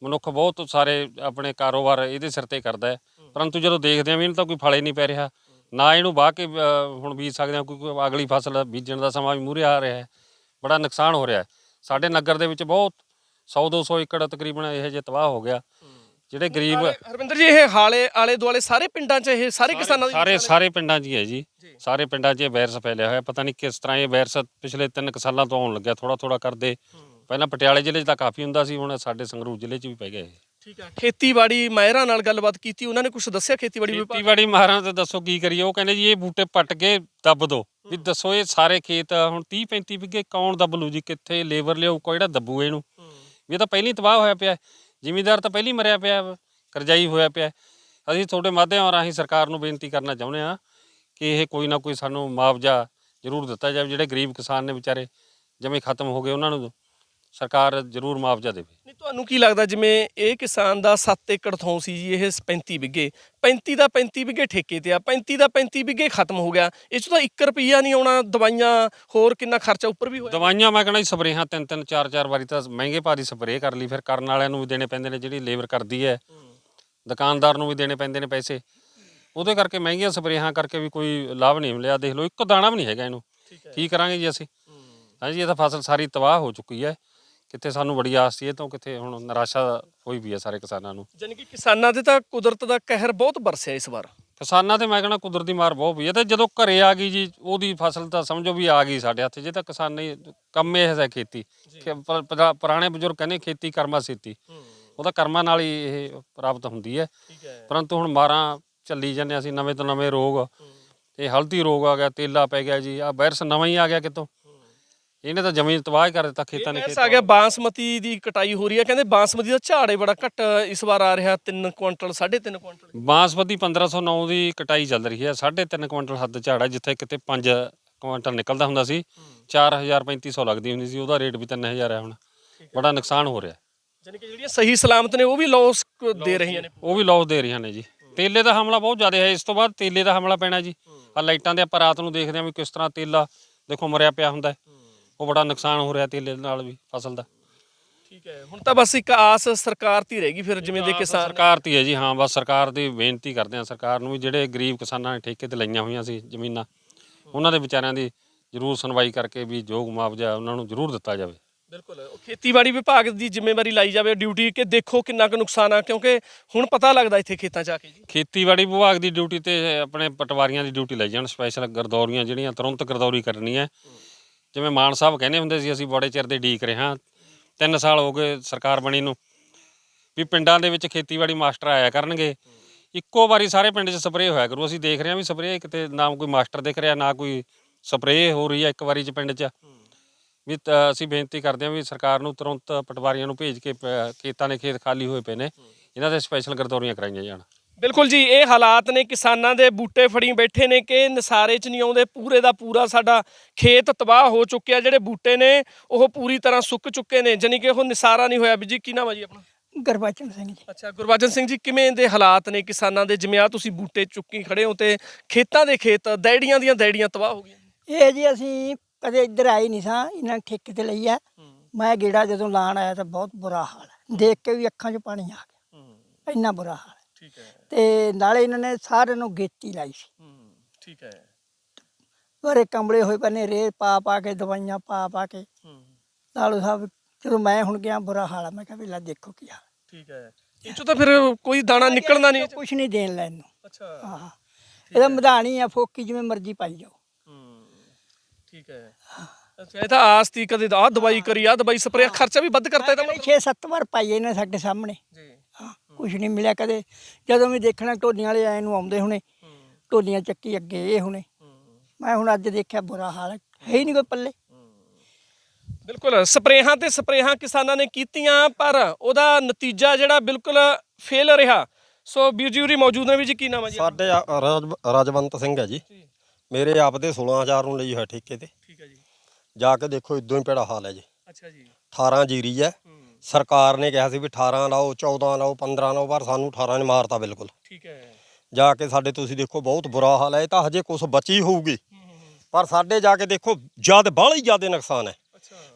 ਮਨੁੱਖ ਬਹੁਤ ਸਾਰੇ ਆਪਣੇ ਕਾਰੋਬਾਰ ਇਹਦੇ ਸਿਰ ਤੇ ਕਰਦਾ ਹੈ। ਪਰੰਤੂ ਜਦੋਂ ਦੇਖਦੇ ਆ ਵੀ ਇਹਨੂੰ ਤਾਂ ਕੋਈ ਫਲ ਹੀ ਨਹੀਂ ਪੈ ਰਿਹਾ, ਨਾ ਇਹਨੂੰ ਵਾਹ ਕੇ ਹੁਣ ਬੀਜ ਸਕਦੇ ਆ ਕੋਈ ਕੋਈ ਅਗਲੀ ਫਸਲ ਬੀਜਣ ਦਾ ਸਮਾਂ ਵੀ ਮੂਹਰੇ ਆ ਰਿਹਾ ਹੈ। ਬੜਾ ਨੁਕਸਾਨ ਹੋ ਰਿਹਾ ਹੈ। ਸਾਡੇ ਨਗਰ ਦੇ ਵਿੱਚ ਬਹੁਤ 100 200 ਏਕੜ ਤਕਰੀਬਨ ਇਹ ਜੇ ਤਬਾਹ ਹੋ ਗਿਆ। ਜਿਹੜੇ ਗਰੀਬ ਹਰਵਿੰਦਰ ਜੀ ਇਹ ਹਾਲੇ ਆਲੇ ਦੁਆਲੇ ਸਾਰੇ ਪਿੰਡਾਂ 'ਚ ਇਹ ਸਾਰੇ ਕਿਸਾਨਾਂ ਦੀ ਸਾਰੇ ਸਾਰੇ ਪਿੰਡਾਂ 'ਚ ਹੀ ਹੈ ਜੀ। ਸਾਰੇ ਪਿੰਡਾਂ 'ਚ ਇਹ ਵਾਇਰਸ ਫੈਲਿਆ ਹੋਇਆ। ਪਤਾ ਨਹੀਂ ਕਿਸ ਤਰ੍ਹਾਂ ਇਹ ਵਾਇਰਸ ਪਿਛਲੇ 3 ਸਾਲਾਂ ਤੋਂ ਆਉਣ ਲੱਗਿਆ ਥੋੜਾ ਥੋੜਾ ਕਰਦੇ ਪਹਿਲਾਂ ਪਟਿਆਲੇ ਜ਼ਿਲ੍ਹੇ 'ਚ ਤਾਂ ਕਾਫੀ ਹੁੰਦਾ ਸੀ ਹੁਣ ਸਾਡੇ ਸੰਗਰੂਰ ਜ਼ਿਲ੍ਹੇ 'ਚ ਵੀ ਪੈ ਗਿਆ ਇਹ। ਠੀਕ ਹੈ ਖੇਤੀਬਾੜੀ ਮਾਹਿਰਾਂ ਨਾਲ ਗੱਲਬਾਤ ਕੀਤੀ ਉਹਨਾਂ ਨੇ ਕੁਝ ਦੱਸਿਆ ਖੇਤੀਬਾੜੀ ਵਿਭਾਗ? ਖੇਤੀਬਾੜੀ ਮਹਾਰਾਂ ਤੇ ਦੱਸੋ ਕੀ ਕਰੀਏ। ਉਹ ਕਹਿੰਦੇ ਜੀ ਇਹ ਬੂਟੇ ਪੱਟ ਕੇ ਦੱਬ ਦੋ। ਵੀ ਦੱਸੋ ਇਹ ਸਾਰੇ ਖੇਤ ਹੁਣ 30 35 ਵਿਗੇ ਕੌਣ ਦੱਬ ਲੂ ਜੀ? ਕਿੱਥੇ ਲੇਬਰ ਲਿਆਊ ਕੋਈ ਜਿਹੜਾ ਦੱਬੂ ਇਹਨੂੰ? ਵੀ ਇਹ ਤਾਂ ਪਹਿਲੀ ਤਬਾਹ ਹੋਇਆ ਪਿਆ। ਜ਼ਿਮੀਦਾਰ ਤਾਂ ਪਹਿਲੀ ਮਰਿਆ ਪਿਆ ਵਾ, ਕਰਜ਼ਾਈ ਹੋਇਆ ਪਿਆ। ਅਸੀਂ ਤੁਹਾਡੇ ਮਾਧਿਅਮ ਰਾਹੀਂ ਸਰਕਾਰ ਨੂੰ ਬੇਨਤੀ ਕਰਨਾ ਚਾਹੁੰਦੇ ਆ ਕਿ ਇਹ ਕੋਈ ਨਾ ਕੋਈ ਸਾਨੂੰ ਮੁਆਵਜ਼ਾ ਜ਼ਰੂਰ ਦਿੱਤਾ ਜਾਵੇ ਜਿਹੜੇ ਗਰੀਬ ਕਿਸਾਨ ਨੇ ਵਿਚਾਰੇ ਜਮੇ ਖਤਮ ਹੋ ਗਏ ਉਹਨਾਂ ਨੂੰ। ਸਰਕਾਰ ਜ਼ਰੂਰ ਮੁਆਵਜ਼ਾ ਦੇਵੇ। ਨਹੀਂ ਤੁਹਾਨੂੰ ਕੀ ਲੱਗਦਾ ਜਿਵੇਂ ਇਹ ਕਿਸਾਨ ਦਾ 7 ਏਕੜ ਥੋਂ ਸੀ ਜੀ ਇਹ 35 ਵਿਗੇ 35 ਦਾ 35 ਵਿਗੇ ਠੇਕੇ ਤੇ ਆ 35 ਦਾ 35 ਵਿਗੇ ਖਤਮ ਹੋ ਗਿਆ। ਇਹ 'ਚ ਤਾਂ 1 ਰੁਪਈਆ ਨਹੀਂ ਆਉਣਾ ਦਵਾਈਆਂ ਹੋਰ ਕਿੰਨਾ ਖਰਚਾ ਉੱਪਰ ਵੀ ਹੋਇਆ? ਦਵਾਈਆਂ ਮੈਂ ਕਹਿੰਦਾ ਸਪਰੇਹਾਂ ਤਿੰਨ ਤਿੰਨ ਚਾਰ ਚਾਰ ਵਾਰੀ ਤਾਂ ਮਹਿੰਗੇ ਭਾਅ ਦੀ ਸਪਰੇਅ ਕਰ ਲਈ ਫਿਰ ਕਰਨ ਵਾਲਿਆਂ ਨੂੰ ਵੀ ਦੇਣੇ ਪੈਂਦੇ ਨੇ ਜਿਹੜੀ ਲੇਬਰ ਕਰਦੀ ਹੈ। ਦੁਕਾਨਦਾਰ ਨੂੰ ਵੀ ਦੇਣੇ ਪੈਂਦੇ ਨੇ ਪੈਸੇ। ਉਹਦੇ ਕਰਕੇ ਮਹਿੰਗੀਆਂ ਸਪਰੇਹਾਂ ਕਰਕੇ ਵੀ ਕੋਈ ਲਾਭ ਨਹੀਂ ਮਿਲਿਆ। ਦੇਖ ਲਓ ਇੱਕ ਦਾਣਾ ਵੀ ਨਹੀਂ ਹੈਗਾ ਇਹਨੂੰ। ਕੀ ਕਰਾਂਗੇ ਜੀ ਅਸੀਂ? ਹਾਂਜੀ ਇਹ ਤਾਂ ਫਸਲ ਸਾਰੀ ਤਬਾਹ ਹੋ ਚੁੱਕੀ ਹੈ। ਕਿੱਥੇ ਸਾਨੂੰ ਬੜੀ ਆਸ ਸੀ ਇਹ ਤੋਂ ਕਿੱਥੇ ਹੁਣ ਨਿਰਾਸ਼ਾ ਹੋਈ ਵੀ ਹੈ ਸਾਰੇ ਕਿਸਾਨਾਂ ਨੂੰ। ਜਾਣੀ ਕਿ ਕਿਸਾਨਾਂ ਤੇ ਤਾਂ ਕੁਦਰਤ ਦਾ ਕਹਿਰ ਬਹੁਤ ਬਰਸਿਆ ਇਸ ਵਾਰ। ਕਿਸਾਨਾਂ ਤੇ ਮੈਂ ਕਹਿੰਦਾ ਕੁਦਰਤੀ ਮਾਰ ਬਹੁਤ ਪਈ ਹੈ ਤੇ ਜਦੋਂ ਘਰੇ ਆ ਗਈ ਜੀ ਉਹਦੀ ਫਸਲ ਤਾਂ ਸਮਝੋ ਵੀ ਆ ਗਈ ਸਾਡੇ ਹੱਥ। ਜੇ ਤਾਂ ਕਿਸਾਨੀ ਕੰਮ ਇਹ ਹੈ ਖੇਤੀ। ਕਿ ਪੁਰਾ- ਪੁਰਾਣੇ ਬਜ਼ੁਰਗ ਕਹਿੰਦੇ ਖੇਤੀ ਕਰਮਾ ਸੇਤੀ ਉਹਦਾ ਕਰਮਾਂ ਨਾਲ ਹੀ ਇਹ ਪ੍ਰਾਪਤ ਹੁੰਦੀ ਹੈ। ਠੀਕ ਹੈ। ਪਰੰਤੂ ਹੁਣ ਮਾਰਾਂ ਚੱਲੀ ਜਾਂਦੇ ਅਸੀਂ ਨਵੇਂ ਤੋਂ ਨਵੇਂ ਰੋਗ। ਇਹ ਹਲਦੀ ਰੋਗ ਆ ਗਿਆ ਤੇਲਾ ਪੈ ਗਿਆ ਜੀ ਆ ਵਾਇਰਸ ਨਵਾਂ ਹੀ ਆ ਗਿਆ ਕਿਤੋਂ। ਇਹਨੇ ਤਾਂ ਜ਼ਮੀਨ ਤਬਾਹ ਕਰ ਦਿੱਤਾ ਖੇਤਾਂ ਨੇ ਐਸ ਆ ਗਿਆ ਬਾਸਮਤੀ ਦੀ ਕਟਾਈ ਹੋ ਰਹੀ ਹੈ ਕਹਿੰਦੇ ਬਾਸਮਤੀ ਦਾ ਝਾੜ ਬੜਾ ਘੱਟ ਇਸ ਵਾਰ ਆ ਰਿਹਾ 3 ਕੁਇੰਟਲ 3.5 ਕੁਇੰਟਲ। ਬਾਂਸਪਤੀ 1509 ਦੀ ਕਟਾਈ ਚੱਲ ਰਹੀ ਹੈ। 3.5 ਕੁਇੰਟਲ ਹੱਦ ਝਾੜ ਹੈ ਜਿੱਥੇ ਕਿਤੇ 5 ਕੁਇੰਟਲ ਨਿਕਲਦਾ ਹੁੰਦਾ ਸੀ। 4000 3500 ਲੱਗਦੀ ਹੁੰਦੀ ਸੀ। ਉਹਦਾ ਰੇਟ ਵੀ 3000 ਹੈ ਹੁਣ। ਬੜਾ ਨੁਕਸਾਨ ਹੋ ਰਿਹਾ। ਯਾਨੀ ਕਿ ਜਿਹੜੀਆਂ ਸਹੀ ਸਲਾਮਤ ਨੇ ਉਹ ਵੀ ਲਾਸ ਦੇ ਰਹੀਆਂ ਨੇ। ਉਹ ਵੀ ਲੌਸ ਦੇ ਰਹੀਆਂ ਨੇ ਜੀ। ਤੇਲੇ ਦਾ ਹਮਲਾ ਬਹੁਤ ਜ਼ਿਆਦਾ ਹੈ। ਇਸ ਤੋਂ ਬਾਅਦ ਤੇਲੇ ਦਾ ਹਮਲਾ ਪੈਣਾ ਜੀ। ਆ ਲਾਈਟਾਂ ਦੇ ਆਪਾਂ ਰਾਤ ਨੂੰ ਦੇਖਦੇ ਹਾਂ ਵੀ ਕਿਸ ਤਰ੍ਹਾਂ ਤੇਲਾ ਦੇਖੋ ਮਰਿਆ ਪਿਆ ਹੁੰਦਾ ਹੈ। ਉਹ ਬੜਾ ਨੁਕਸਾਨ ਹੋ ਰਿਹਾ ਤੇਲੇ ਨਾਲ ਵੀ ਫਸਲ ਦਾ। ਠੀਕ ਹੈ ਹੁਣ ਤਾਂ ਬਸ ਇੱਕ ਆਸ ਸਰਕਾਰ ਤੇ ਹੀ ਰਹੇਗੀ ਫਿਰ ਜਿਵੇਂ ਦੇ ਕਿਸਾਨ ਸਰਕਾਰ ਤੇ ਹੈ ਜੀ ਹਾਂ ਬਸ ਸਰਕਾਰ ਦੀ ਬੇਨਤੀ ਕਰਦੇ ਹਾਂ ਸਰਕਾਰ ਨੂੰ ਵੀ ਜਿਹੜੇ ਗਰੀਬ ਕਿਸਾਨਾਂ ਨੇ ਠੇਕੇ ਤੇ ਲਈਆਂ ਹੋਈਆਂ ਸੀ ਜ਼ਮੀਨਾਂ ਉਹਨਾਂ ਦੇ ਵਿਚਾਰਿਆਂ ਦੀ ਜ਼ਰੂਰ ਸੁਣਵਾਈ ਕਰਕੇ ਵੀ ਜੋ ਮੁਆਵਜ਼ਾ ਉਹਨਾਂ ਨੂੰ ਜ਼ਰੂਰ ਦਿੱਤਾ ਜਾਵੇ। ਬਿਲਕੁਲ ਉਹ ਖੇਤੀਬਾੜੀ ਵਿਭਾਗ ਦੀ ਜ਼ਿੰਮੇਵਾਰੀ ਲਾਈ ਜਾਵੇ ਡਿਊਟੀ ਕਿ ਦੇਖੋ ਕਿੰਨਾ ਕੁ ਨੁਕਸਾਨ ਆ ਕਿਉਂਕਿ ਹੁਣ ਪਤਾ ਲੱਗਦਾ ਇੱਥੇ ਖੇਤਾਂ 'ਚ ਆ ਕੇ ਜੀ। ਖੇਤੀਬਾੜੀ ਵਿਭਾਗ ਦੀ ਡਿਊਟੀ ਤੇ ਆਪਣੇ ਪਟਵਾਰੀਆਂ ਦੀ ਡਿਊਟੀ ਲਈ ਜਾਣ ਸਪੈਸ਼ਲ ਗਰਦੌਰੀਆਂ ਜਿਹੜੀਆਂ ਤੁਰੰਤ ਗਰਦੌਰੀ ਕਰਨੀ ਹੈ। ਜਿਵੇਂ ਮਾਨ ਸਾਹਿਬ ਕਹਿੰਦੇ ਹੁੰਦੇ ਸੀ, ਅਸੀਂ ਬੜੇ ਚਿਰ ਦੇ ਡੀਕ ਰਹੇ ਹਾਂ, ਤਿੰਨ ਸਾਲ ਹੋ ਗਏ ਸਰਕਾਰ ਬਣੀ ਨੂੰ, ਵੀ ਪਿੰਡਾਂ ਦੇ ਵਿੱਚ ਖੇਤੀਬਾੜੀ ਮਾਸਟਰ ਆਇਆ ਕਰਨਗੇ। ਇੱਕੋ ਵਾਰੀ ਸਾਰੇ ਪਿੰਡ 'ਚ ਸਪਰੇਅ ਹੋਇਆ ਕਰੂ, ਅਸੀਂ ਦੇਖ ਰਹੇ ਹਾਂ ਵੀ ਸਪਰੇਅ ਕਿਤੇ ਨਾ ਕੋਈ ਮਾਸਟਰ ਦਿਖ ਰਿਹਾ, ਨਾ ਕੋਈ ਸਪਰੇਅ ਹੋ ਰਹੀ ਹੈ ਇੱਕ ਵਾਰੀ 'ਚ ਪਿੰਡ 'ਚ। ਵੀ ਤ- ਅਸੀਂ ਬੇਨਤੀ ਕਰਦੇ ਹਾਂ ਵੀ ਸਰਕਾਰ ਨੂੰ ਤੁਰੰਤ ਪਟਵਾਰੀਆਂ ਨੂੰ ਭੇਜ ਕੇ ਪ- ਖੇਤਾਂ ਦੇ ਖੇਤ ਖਾਲੀ ਹੋਏ ਪਏ ਨੇ, ਇਹਨਾਂ ਦੇ ਸਪੈਸ਼ਲ ਗਰਦੌਰੀਆਂ ਕਰਾਈਆਂ ਜਾਣ। ਬਿਲਕੁਲ ਜੀ ਇਹ ਹਾਲਾਤ ਨੇ ਕਿਸਾਨਾਂ ਦੇ ਬੂਟੇ ਫੜੀ ਬੈਠੇ ਨੇ ਕਿ ਨਸਾਰੇ 'ਚ ਨਹੀਂ ਆਉਂਦੇ ਪੂਰੇ ਦਾ ਪੂਰਾ ਸਾਡਾ ਖੇਤ ਤਬਾਹ ਹੋ ਚੁੱਕਿਆ ਜਿਹੜੇ ਬੂਟੇ ਨੇ ਉਹ ਪੂਰੀ ਤਰ੍ਹਾਂ ਸੁੱਕ ਚੁੱਕੇ ਨੇ ਜਾਣੀ ਕਿ ਉਹ ਨਿਸਾਰਾ ਨਹੀਂ ਹੋਇਆ। ਵੀ ਜੀ ਕੀ ਨਾਮ ਹੈ ਜੀ ਆਪਣਾ? ਗੁਰਬਚਨ ਸਿੰਘ ਜੀ। ਅੱਛਾ ਗੁਰਬਚਨ ਸਿੰਘ ਜੀ ਕਿਵੇਂ ਦੇ ਹਾਲਾਤ ਨੇ ਕਿਸਾਨਾਂ ਦੇ ਜਿਵੇਂ ਆ ਤੁਸੀਂ ਬੂਟੇ ਚੁੱਕੀ ਖੜੇ ਹੋ ਤੇ ਖੇਤਾਂ ਦੇ ਖੇਤ ਦੈੜੀਆਂ ਦੀਆਂ ਦੈੜੀਆਂ ਤਬਾਹ ਹੋ ਗਈਆਂ ਇਹ ਜੀ ਅਸੀਂ ਕਦੇ ਇੱਧਰ ਆਏ ਨਹੀਂ ਸਾਂ ਇਹਨਾਂ ਨੇ ਠੇਕੇ ਤੇ ਲਈ ਆ। ਮੈਂ ਗੇੜਾ ਜਦੋਂ ਲਾਣ ਆਇਆ ਤਾਂ ਬਹੁਤ ਬੁਰਾ ਹਾਲ ਹੈ। ਦੇਖ ਕੇ ਵੀ ਅੱਖਾਂ 'ਚ ਪਾਣੀ ਆ ਗਿਆ। ਇੰਨਾ ਬੁਰਾ ਹਾਲ। ਠੀਕ ਹੈ। ਤੇ ਨਾਲੇ ਇਹਨਾਂ ਨੇ ਸਾਰਿਆਂ ਨੂੰ ਗੇਤੀ ਲਾਈ ਸੀ। ਠੀਕ ਹੈ। ਕੰਬਲੇ ਹੋਏ ਪਏ ਨੇ ਰੇ ਪਾ ਪਾ ਕੇ ਦਵਾਈਆਂ ਪਾ ਪਾ ਕੇ। ਲਾਲੂ ਸਾਹਿਬ ਜਦੋਂ ਮੈਂ ਹੁਣ ਗਿਆ ਬੁਰਾ ਹਾਲ ਹੈ ਮੈਂ ਕਿਹਾ ਵੀ ਲੈ ਦੇਖੋ ਕੀ ਹਾਲ। ਠੀਕ ਹੈ। ਇਹ ਚੋਂ ਤਾਂ ਫਿਰ ਕੋਈ ਦਾਣਾ ਨਿਕਲਣਾ ਨਹੀਂ ਕੁਝ ਨਹੀਂ ਦੇਣ ਲੈਣ ਨੂੰ। ਅੱਛਾ। ਹਾਂ ਇਹਦਾ ਮਧਾਣੀ ਆ ਫੋਕੀ ਜਿਵੇਂ ਮਰਜ਼ੀ ਪਾਈ ਜਾਓ। ਠੀਕ ਹੈ। ਅੱਛਾ ਇਹ ਤਾਂ ਆਸ ਤੀ ਕਦੇ ਆਹ ਦਵਾਈ ਕਰੀ ਆਹ ਦਵਾਈ ਸਪਰੇਅ ਖਰਚਾ ਵੀ ਵੱਧ ਕਰਤਾ ਇਹਦਾ ਮਤਲਬ। 6-7 ਵਾਰ ਪਾਈ ਇਹਨੇ ਸਾਡੇ ਸਾਹਮਣੇ। ਜੀ। ਹਾਂ ਕੁਝ ਨਹੀਂ ਮਿਲਿਆ ਕਦੇ। ਜਦੋਂ ਵੀ ਦੇਖਣਾ ਢੋਲੀਆਂ ਵਾਲੇ ਆਏ ਨੂੰ ਆਉਂਦੇ ਹੁਣੇ। ਢੋਲੀਆਂ ਚੱਕੀ ਅੱਗੇ ਇਹ ਹੁਣੇ। ਮੈਂ ਹੁਣ ਅੱਜ ਦੇਖਿਆ ਬੁਰਾ ਹਾਲ ਹੈ। ਹੈ ਹੀ ਨਹੀਂ ਕੋਈ ਪੱਲੇ। ਬਿਲਕੁਲ ਸਪਰੇਹਾਂ ਤੇ ਸਪਰੇਹਾਂ ਕਿਸਾਨਾਂ ਨੇ ਕੀਤੀਆਂ ਪਰ ਉਹਦਾ ਨਤੀਜਾ ਜਿਹੜਾ ਬਿਲਕੁਲ ਫੇਲ ਰਿਹਾ। ਸੋ ਵੀਰ ਜੀ ਉਰੀ ਮੌਜੂਦ ਨੇ ਵੀ ਜੀ ਕੀ ਨਾਮ ਹੈ ਜੀ? ਸਾਡੇ ਆ- ਰਾਜ ਰਾਜਵੰਤ ਸਿੰਘ ਹੈ ਜੀ। ਜੀ। ਮੇਰੇ ਆਪ ਦੇ 16000 ਨੂੰ ਲਈ ਹੋਇਆ ਠੇਕੇ ਤੇ। ਠੀਕ ਹੈ ਜੀ। ਜਾ ਕੇ ਦੇਖੋ ਇਦੋਂ ਹੀ ਭੈੜਾ ਹਾਲ ਹੈ ਜੀ। ਅੱਛਾ ਜੀ। 18 ਜੀਰੀ ਹੈ। ਸਰਕਾਰ ਨੇ ਕਿਹਾ ਸੀ ਵੀ 18 ਲਾਓ 14 ਲਾਓ 15 ਲਾਓ ਪਰ ਸਾਨੂੰ 18 ਨੇ ਮਾਰਤਾ ਬਿਲਕੁਲ। ਠੀਕ ਹੈ। ਜਾ ਕੇ ਸਾਡੇ ਤੁਸੀਂ ਦੇਖੋ ਬਹੁਤ ਬੁਰਾ ਹਾਲ ਹੈ ਇਹ ਤਾਂ ਹਜੇ ਕੁਝ ਬਚੀ ਹੋਊਗੀ। ਪਰ ਸਾਡੇ ਜਾ ਕੇ ਦੇਖੋ ਜਦ ਬਾਹਲੀ ਜ਼ਿਆਦਾ ਨੁਕਸਾਨ ਹੈ।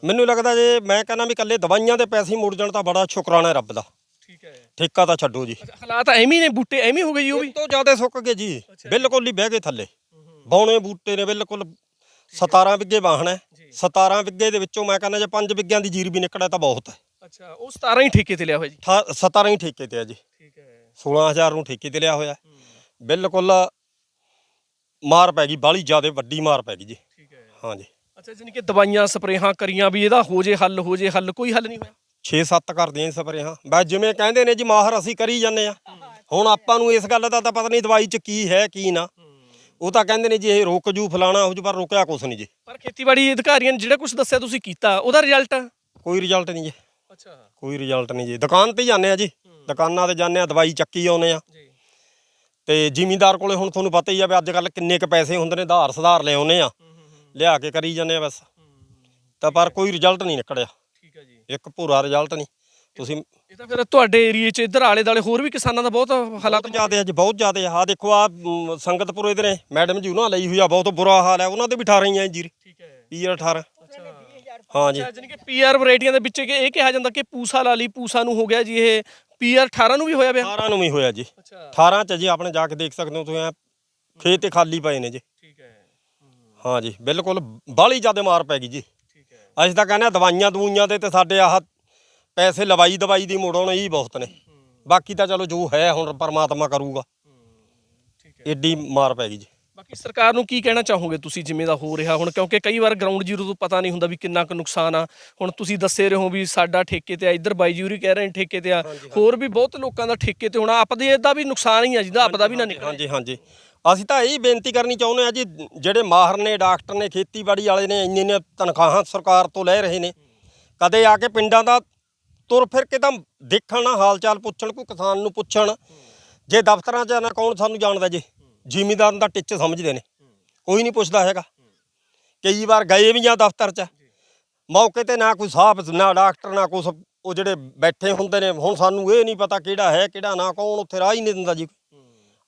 ਮੈਨੂੰ ਲੱਗਦਾ ਜੇ ਮੈਂ ਕਹਿੰਦਾ ਵੀ ਇਕੱਲੇ ਦਵਾਈਆਂ ਦੇ ਪੈਸੇ ਹੀ ਮੁੜ ਜਾਣ ਤਾਂ ਬੜਾ ਸ਼ੁਕਰਾਨਾ ਹੈ ਰੱਬ ਦਾ। ਠੀਕ ਹੈ। ਠੇਕਾ ਤਾਂ ਛੱਡੋ ਜੀ। ਹਾਲਾਤ ਐਵੇਂ ਹੀ ਨੇ ਬੂਟੇ ਐਵੇਂ ਹੀ ਹੋ ਗਏ ਜੀ ਉਹ ਵੀ। ਇਹ ਤੋਂ ਜ਼ਿਆਦਾ ਸੁੱਕ ਗਏ ਜੀ। ਬਿਲਕੁਲ ਹੀ ਬਹਿ ਗਏ ਥੱਲੇ। ਬੌਣੇ ਬੂਟੇ ਨੇ ਬਿਲਕੁਲ 17 ਵਿੱਗੇ ਵਾਹਣ ਹੈ। 17 ਵਿੱਗੇ ਦੇ ਵਿੱਚੋਂ ਮੈਂ ਕਹਿੰਦਾ ਜੇ 5 ਵਿੱਗਿਆਂ ਦੀ ਜੀਰ ਵੀ ਨਿਕਲੇ ਤਾਂ ਬਹੁਤ ਹੈ। ਅੱਛਾ ਉਹ 17 ਹੀ ਠੇਕੇ ਤੇ ਲਿਆ ਹੋਇਆ ਜੀ? ਠਾ- 17 ਹੀ ਠੇਕੇ ਤੇ ਆ ਜੀ। ਠੀਕ ਹੈ। 16000 ਨੂੰ ਠੇਕੇ ਤੇ ਲਿਆ ਹੋਇਆ। ਬਿਲਕੁਲ ਮਾਰ ਪੈ ਗਈ ਬਾਹਲੀ ਜ਼ਿਆਦਾ ਵੱਡੀ ਮਾਰ ਪੈ ਗਈ ਜੀ। ਠੀਕ ਹੈ। ਹਾਂਜੀ ਅੱਛਾ ਜਾਨੀ ਕਿ ਦਵਾਈਆਂ ਸਪਰੇਹਾਂ ਕਰੀਆਂ ਵੀ ਇਹਦਾ ਹੋ ਜੇ ਹੱਲ ਹੋ ਜੇ ਹੱਲ ਕੋਈ ਹੱਲ ਨਹੀਂ ਹੋਇਆ? 6-7 ਕਰਦੇ ਆਂ ਸਪਰੇਹਾਂ। ਬਸ ਜਿਵੇਂ ਕਹਿੰਦੇ ਨੇ ਜੀ ਮਾਹਰ ਅਸੀਂ ਕਰੀ ਜਾਂਦੇ ਆ। ਹੁਣ ਆਪਾਂ ਨੂੰ ਇਸ ਗੱਲ ਦਾ ਤਾਂ ਪਤਾ ਨਹੀਂ ਦਵਾਈ 'ਚ ਕੀ ਹੈ ਕੀ ਨਾ। ਉਹ ਤਾਂ ਕਹਿੰਦੇ ਨੇ ਜੀ ਇਹ ਰੁਕ ਜੂ ਫਲਾਣਾ ਹੋ ਜੂ ਪਰ ਰੁਕਿਆ ਕੁਛ ਨਹੀਂ ਜੀ। ਪਰ ਖੇਤੀਬਾੜੀ ਅਧਿਕਾਰੀਆਂ ਨੇ ਜਿਹੜਾ ਕੁਝ ਦੱਸਿਆ ਤੁਸੀਂ ਕੀਤਾ ਉਹਦਾ ਰਿਜ਼ਲਟ? ਕੋਈ ਰਿਜ਼ਲਟ ਨਹੀਂ ਜੀ। ਅੱਛਾ। ਕੋਈ ਰਿਜ਼ਲਟ ਨਹੀਂ ਜੀ। ਦੁਕਾਨ ਤੇ ਜਾਂਦੇ ਆ ਜੀ। ਦੁਕਾਨਾਂ ਤੇ ਜਾਂਦੇ ਆ ਦਵਾਈ ਚੱਕੀ ਆਉਨੇ ਆ। ਜੀ। ਤੇ ਜ਼ਿਮੀਂਦਾਰ ਕੋਲੇ ਹੁਣ ਤੁਹਾਨੂੰ ਪਤਾ ਹੀ ਆ ਵੀ ਅੱਜ ਕੱਲ ਕਿੰਨੇ ਕ ਪੈਸੇ ਹੁੰਦੇ ਨੇ ਧਾਰ ਸੁਧਾਰ ਲੈ ਆਉਨੇ ਆ ਲਿਆ ਕੇ ਕਰੀ ਜਾਂਦੇ ਆ ਬਸ। ਤਾਂ ਪਰ ਕੋਈ ਰਿਜ਼ਲਟ ਨਹੀਂ ਨਿਕਲਿਆ। ਠੀਕ ਹੈ ਜੀ। ਇੱਕ ਪੂਰਾ ਰਿਜ਼ਲਟ ਨਹੀਂ। ਤੁਸੀਂ ਇਹ ਤਾਂ ਫਿਰ ਤੁਹਾਡੇ ਏਰੀਏ 'ਚ ਇੱਧਰ ਆਲੇ ਦਾਲੇ ਹੋਰ ਵੀ ਕਿਸਾਨਾਂ ਦਾ ਬਹੁਤ ਹਾਲਾਤ ਜ਼ਿਆਦਾ ਅੱਜ ਬਹੁਤ ਜ਼ਿਆਦਾ ਆ। ਆਹ ਦੇਖੋ ਆ ਸੰਗਤਪੁਰੇ ਦੇ ਨੇ ਮੈਡਮ ਜੀ ਉਹਨਾਂ ਲਈ ਹੋਈ ਆ ਬਹੁਤ ਬੁਰਾ ਹਾਲ ਹੈ ਉਹਨਾਂ ਦੇ ਵੀ 18 ਹੀ ਆ ਠੀਕ ਹੈ। ਪੀਆਰ 18 ਅੱਛਾ ਹਾਂ ਜੀ। ਜਾਨੀ ਕਿ ਪੀਆਰ ਵੈਰਾਈਟੀਆਂ ਦੇ ਵਿੱਚ ਕਿ ਇਹ ਕਿਹਾ ਜਾਂਦਾ ਕਿ ਪੂਸਾ ਲਾ ਲਈ ਪੂਸਾ ਨੂੰ ਹੋ ਗਿਆ ਜੀ ਇਹ ਪੀਆਰ 18 ਨੂੰ ਵੀ ਹੋਇਆ ਪਿਆ? 18 ਨੂੰ ਵੀ ਹੋਇਆ ਜੀ। ਅੱਛਾ। 18 ਚ ਜੀ ਆਪਣੇ ਜਾ ਕੇ ਦੇਖ ਸਕਦੇ ਹੋ ਤੁਸੀਂ ਐਂ ਖੇਤ ਤੇ ਖਾਲੀ ਪਏ ਨੇ ਜੀ। ਠੀਕ ਹੈ। ਹਾਂ ਜੀ ਬਿਲਕੁਲ ਬਾਹਲੀ ਜ਼ਿਆਦਾ ਮਾਰ ਪੈ ਗਈ ਜੀ। ਠੀਕ ਹੈ। ਅਸੀਂ ਤਾਂ ਕਹਿੰਦੇ ਆ ਦਵਾਈਆਂ ਦਵੂਈਆਂ ਦੇ ਤੇ ਸਾਡੇ ਆਹ ਪੈਸੇ ਲਵਾਈ ਦਵਾਈ ਦੀ ਮੋੜਨ ਹੀ ਬਹੁਤ ਨੇ। ਬਾਕੀ ਤਾਂ ਚਲੋ ਜੋ ਹੈ ਹੁਣ ਪਰਮਾਤਮਾ ਕਰੂਗਾ। ਠੀਕ ਏਡੀ ਮਾਰ ਪੈ ਗਈ ਜੀ। ਬਾਕੀ ਸਰਕਾਰ ਨੂੰ ਕੀ ਕਹਿਣਾ ਚਾਹੋਗੇ ਤੁਸੀਂ ਜਿਵੇਂ ਦਾ ਹੋ ਰਿਹਾ ਹੁਣ? ਕਿਉਂਕਿ ਕਈ ਵਾਰ ਗਰਾਊਂਡ ਜ਼ੀਰੋ ਤੋਂ ਪਤਾ ਨਹੀਂ ਹੁੰਦਾ ਵੀ ਕਿੰਨਾ ਕੁ ਨੁਕਸਾਨ ਆ। ਹੁਣ ਤੁਸੀਂ ਦੱਸੇ ਰਹੇ ਹੋ ਵੀ ਸਾਡਾ ਠੇਕੇ ਤੇ ਆ ਇੱਧਰ ਬਾਈ ਜੂਰੀ ਕਹਿ ਰਹੇ ਨੇ ਠੇਕੇ ਤੇ ਆ। ਹੋਰ ਵੀ ਬਹੁਤ ਲੋਕਾਂ ਦਾ ਠੇਕੇ ਤੇ ਹੋਣਾ। ਆਪਦੇ ਦਾ ਵੀ ਨੁਕਸਾਨ ਹੀ ਆ ਜਿਹਦਾ ਆਪਦਾ ਵੀ ਨਾ ਨਿਕਲੇ। ਹਾਂਜੀ ਹਾਂਜੀ ਅਸੀਂ ਤਾਂ ਇਹੀ ਬੇਨਤੀ ਕਰਨੀ ਚਾਹੁੰਦੇ ਆ ਜੀ ਜਿਹੜੇ ਮਾਹਰ ਨੇ ਡਾਕਟਰ ਨੇ ਖੇਤੀਬਾੜੀ ਵਾਲੇ ਨੇ ਇੰਨੇ ਨੇ ਤਨਖਾਹਾਂ ਸਰਕਾਰ ਤੋਂ ਲੈ ਰਹੇ ਨੇ। ਕਦੇ ਆ ਕੇ ਪਿੰਡਾਂ ਦਾ ਤੁਰ ਫਿਰ ਕੇ ਤਾਂ ਦੇਖਣ ਨਾ ਹਾਲ ਚਾਲ ਪੁੱਛਣ ਕੋਈ ਕਿਸਾਨ ਨੂੰ ਪੁੱਛਣ। ਜੇ ਦਫ਼ਤਰਾਂ 'ਚ ਨਾ ਕੌਣ ਸਾਨੂੰ ਜਾਣਦਾ ਜੀ? ਜ਼ਿਮੀਦਾਰ ਦਾ ਟਿੱਚ ਸਮਝਦੇ ਨੇ। ਕੋਈ ਨਹੀਂ ਪੁੱਛਦਾ ਹੈਗਾ। ਕਈ ਵਾਰ ਗਏ ਵੀ ਆ ਦਫ਼ਤਰ 'ਚ। ਮੌਕੇ ਤੇ ਨਾ ਕੋਈ ਸਾਹਬ ਨਾ ਡਾਕਟਰ ਨਾ ਕੁਛ। ਉਹ ਜਿਹੜੇ ਬੈਠੇ ਹੁੰਦੇ ਨੇ ਹੁਣ ਸਾਨੂੰ ਇਹ ਨਹੀਂ ਪਤਾ ਕਿਹੜਾ ਹੈ ਕਿਹੜਾ ਨਾ ਕੌਣ ਉੱਥੇ ਰਾਹ ਹੀ ਨਹੀਂ ਦਿੰਦਾ ਜੀ।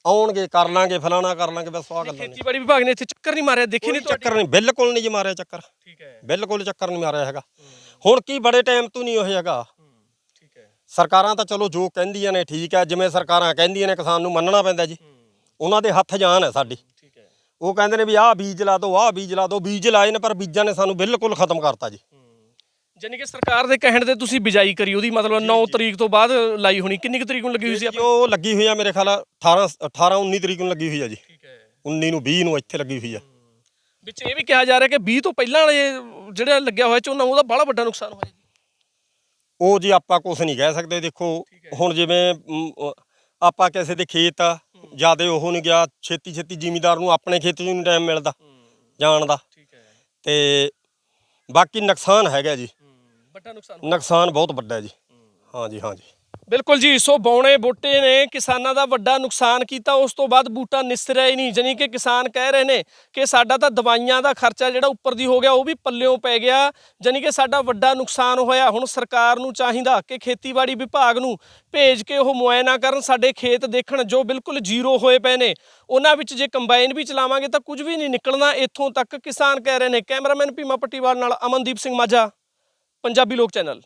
ਆਉਣਗੇ ਕਰ ਲਾਂਗੇ ਫਲਾਣਾ ਕਰ ਲਾਂਗੇ ਬਸ ਆਹ ਗੱਲਾਂ ਨੇ। ਖੇਤੀਬਾੜੀ ਵਿਭਾਗ ਨੇ ਇੱਥੇ ਚੱਕਰ ਨਹੀਂ ਮਾਰਿਆ ਦੇਖੇ ਨਹੀਂ ਚੱਕਰ ਨਹੀਂ ਬਿਲਕੁਲ ਨਹੀਂ ਜੀ ਮਾਰਿਆ ਚੱਕਰ। ਠੀਕ ਹੈ। ਬਿਲਕੁਲ ਚੱਕਰ ਨਹੀਂ ਮਾਰਿਆ ਹੈਗਾ। ਹੁਣ ਕੀ ਬੜੇ ਟਾਈਮ ਤੋਂ ਨਹੀਂ ਉਹ ਹੈਗਾ। ਠੀਕ ਹੈ। ਸਰਕਾਰਾਂ ਤਾਂ ਚਲੋ ਜੋ ਕਹਿੰਦੀਆਂ ਨੇ ਠੀਕ ਹੈ ਜਿਵੇਂ ਸਰਕਾਰਾਂ ਕਹਿੰਦੀਆਂ ਨੇ ਕਿਸਾਨ ਨੂੰ ਮੰਨਣਾ ਪੈਂਦਾ ਜੀ। ਉਹਨਾਂ ਦੇ ਹੱਥ ਜਾਨ ਹੈ ਸਾਡੀ। ਠੀਕ ਹੈ। ਉਹ ਕਹਿੰਦੇ ਨੇ ਵੀ ਆਹ ਬੀਜ ਲਾ ਦਿਓ ਆਹ ਬੀਜ ਲਾ ਦਿਓ ਬੀਜ ਲਾਏ ਨੇ ਪਰ ਬੀਜਾਂ ਨੇ ਸਾਨੂੰ ਬਿਲਕੁਲ ਖਤਮ ਕਰਤਾ ਜੀ। ਜਾਨੀ ਕਿ ਸਰਕਾਰ ਦੇ ਕਹਿਣ ਤੇ ਤੁਸੀਂ ਬਿਜਾਈ ਕਰੀ ਉਹਦੀ ਮਤਲਬ 9 ਤਰੀਕ ਤੋਂ ਬਾਅਦ ਲਾਈ ਹੋਣੀ ਕਿੰਨੀ ਕੁ ਤਰੀਕ ਨੂੰ ਲੱਗੀ ਹੋਈ ਸੀ ਉਹ ਲੱਗੀ ਹੋਈ ਆ ਮੇਰੇ ਖਿਆਲ 18 18 19 ਤਰੀਕ ਨੂੰ ਲੱਗੀ ਹੋਈ ਆ ਜੀ। ਠੀਕ ਹੈ। 19 ਨੂੰ 20 ਨੂੰ ਇੱਥੇ ਲੱਗੀ ਹੋਈ ਆ। ਵਿੱਚ ਇਹ ਵੀ ਕਿਹਾ ਜਾ ਰਿਹਾ ਕਿ 20 ਤੋਂ ਪਹਿਲਾਂ ਵਾਲੇ ਜਿਹੜਾ ਲੱਗਿਆ ਹੋਇਆ ਝੋਨਾ ਉਹਦਾ ਬੜਾ ਵੱਡਾ ਨੁਕਸਾਨ ਹੋਇਆ ਜੀ। ਉਹ ਜੀ ਆਪਾਂ ਕੁਝ ਨਹੀਂ ਕਹਿ ਸਕਦੇ ਦੇਖੋ ਹੁਣ ਜਿਵੇਂ ਆਪਾਂ ਕਿਸੇ ਦੇ ਖੇਤ ਜਿਆਦੇ ਉਹ ਨਹੀਂ ਗਿਆ ਛੇਤੀ ਛੇਤੀ ਜ਼ਿਮੀਦਾਰ ਨੂੰ ਆਪਣੇ ਖੇਤ 'ਚ ਨਹੀਂ ਟਾਈਮ ਮਿਲਦਾ ਜਾਣ ਦਾ। ਠੀਕ ਹੈ। ਤੇ ਬਾਕੀ ਨੁਕਸਾਨ ਹੈਗਾ ਜੀ। ਵੱਡਾ ਨੁਕਸਾਨ ਨੁਕਸਾਨ ਬਹੁਤ ਵੱਡਾ ਹੈ ਜੀ। ਹਾਂਜੀ ਹਾਂਜੀ। ਬਿਲਕੁਲ ਜੀ, ਸੋ ਬੌਣੇ ਬੂਟੇ ਨੇ ਕਿਸਾਨਾਂ ਦਾ ਵੱਡਾ ਨੁਕਸਾਨ ਕੀਤਾ, ਉਸ ਤੋਂ ਬਾਅਦ ਬੂਟਾ ਨਿਸਰਿਆ ਹੀ ਨਹੀਂ ਜਾਨੀ ਕਿ ਕਿਸਾਨ ਕਹਿ ਰਹੇ ਨੇ ਕਿ ਸਾਡਾ ਤਾਂ ਦਵਾਈਆਂ ਦਾ ਖਰਚਾ ਜਿਹੜਾ ਉੱਪਰ ਦੀ ਹੋ ਗਿਆ, ਉਹ ਵੀ ਪੱਲਿਓਂ ਪੈ ਗਿਆ ਜਾਨੀ ਕਿ ਸਾਡਾ ਵੱਡਾ ਨੁਕਸਾਨ ਹੋਇਆ, ਹੁਣ ਸਰਕਾਰ ਨੂੰ ਚਾਹੀਦਾ ਕਿ ਖੇਤੀਬਾੜੀ ਵਿਭਾਗ ਨੂੰ ਭੇਜ ਕੇ ਉਹ ਮੁਆਇਨਾ ਕਰਨ, ਸਾਡੇ ਖੇਤ ਦੇਖਣ ਜੋ ਬਿਲਕੁਲ ਜ਼ੀਰੋ ਹੋਏ ਪਏ ਨੇ। ਉਹਨਾਂ ਵਿੱਚ ਜੇ ਕੰਬਾਈਨ ਵੀ ਚਲਾਵਾਂਗੇ ਤਾਂ ਕੁਝ ਵੀ ਨਹੀਂ ਨਿਕਲਣਾ, ਇੱਥੋਂ ਤੱਕ ਕਿਸਾਨ ਕਹਿ ਰਹੇ ਨੇ। ਕੈਮਰਾਮੈਨ ਭੀਮਾ ਪੱਟੀਵਾਲ ਨਾਲ ਅਮਨਦੀਪ ਸਿੰਘ ਮਾਝਾ, ਪੰਜਾਬੀ ਲੋਕ ਚੈਨਲ।